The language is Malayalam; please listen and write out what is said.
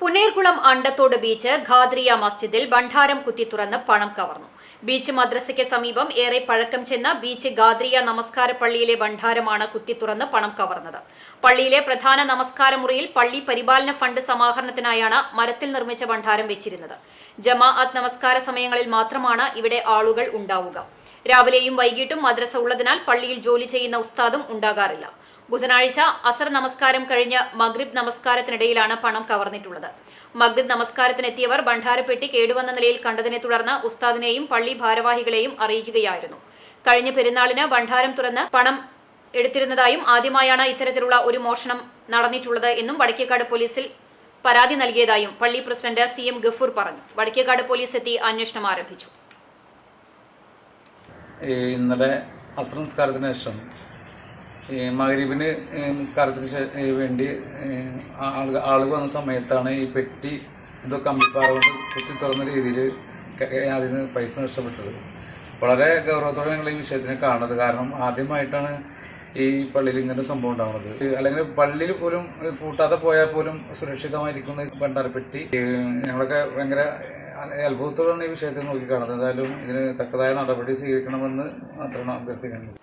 പുന്നേർകുളം അണ്ടത്തോട് ബീച്ച് ഖാദ്രിയ മസ്ജിദിൽ ഭണ്ഡാരം കുത്തി തുറന്ന് പണം കവർന്നു. ബീച്ച് മദ്രസയ്ക്ക് സമീപം ഏറെ പഴക്കം ചെന്ന ബീച്ച് ഖാദ്രിയ നമസ്കാര പള്ളിയിലെ ഭണ്ഡാരമാണ് കുത്തി തുറന്ന് പണം കവർന്നത്. പള്ളിയിലെ പ്രധാന നമസ്കാര മുറിയിൽ പള്ളി പരിപാലന ഫണ്ട് സമാഹരണത്തിനായാണ് മരത്തിൽ നിർമ്മിച്ച ഭണ്ഡാരം വെച്ചിരുന്നത്. ജമാഅത്ത് നമസ്കാര സമയങ്ങളിൽ മാത്രമാണ് ഇവിടെ ആളുകൾ ഉണ്ടാവുക. രാവിലെയും വൈകിട്ടും മദ്രസ ഉള്ളതിനാൽ പള്ളിയിൽ ജോലി ചെയ്യുന്ന ഉസ്താദും ഉണ്ടാകാറില്ല. ബുധനാഴ്ച അസർ നമസ്കാരം കഴിഞ്ഞ് മഗ്രിബ് നമസ്കാരത്തിനിടയിലാണ് പണം കവർന്നിട്ടുള്ളത്. മഗ്രിബ് നമസ്കാരത്തിനെത്തിയവർ ഭണ്ഡാരപ്പെട്ടി കേടുവന്ന നിലയിൽ കണ്ടതിനെ തുടർന്ന് ഉസ്താദിനെയും പള്ളി ഭാരവാഹികളെയും അറിയിക്കുകയായിരുന്നു. കഴിഞ്ഞ പെരുന്നാളിന് ഭണ്ഡാരം തുറന്ന് പണം എടുത്തിരുന്നതായും ആദ്യമായാണ് ഇത്തരത്തിലുള്ള ഒരു മോഷണം നടന്നിട്ടുള്ളത് എന്നും വടക്കേക്കാട് പോലീസിൽ പരാതി നൽകിയതായും പള്ളി പ്രസിഡന്റ് സി എം ഗഫൂർ പറഞ്ഞു. വടക്കേക്കാട് പോലീസ് എത്തി അന്വേഷണം ആരംഭിച്ചു. ഇന്നലെ അസ്രംസ്കാരത്തിന് ശേഷം മകരീബിന് നിസ്കാരത്തിന് വേണ്ടി ആളുകൾ വന്ന സമയത്താണ് ഈ പെട്ടി എന്തോ കമ്പിപ്പാറ കൊണ്ട് കുത്തി തുറന്ന രീതിയിൽ അതിൽ നിന്ന് പൈസ നഷ്ടപ്പെട്ടത്. വളരെ ഗൗരവത്തോടെ ഞങ്ങൾ ഈ വിഷയത്തിനെ കാണുന്നത്. കാരണം ആദ്യമായിട്ടാണ് ഈ പള്ളിയിൽ ഇങ്ങനെ സംഭവം ഉണ്ടാവുന്നത്. അല്ലെങ്കിൽ പള്ളിയിൽ പോലും പൂട്ടാതെ പോയാൽ പോലും സുരക്ഷിതമായിരിക്കുന്ന ഭണ്ഡാരപ്പെട്ടി ഞങ്ങളൊക്കെ ഭയങ്കര അത്ഭുതത്തോടാണ് ഈ വിഷയത്തെ നോക്കിക്കാണുന്നത് എന്തായാലും ഇതിന് തക്കതായ നടപടി സ്വീകരിക്കണമെന്ന് മാത്രമാണ് അഭ്യർത്ഥിക്കുന്നത്.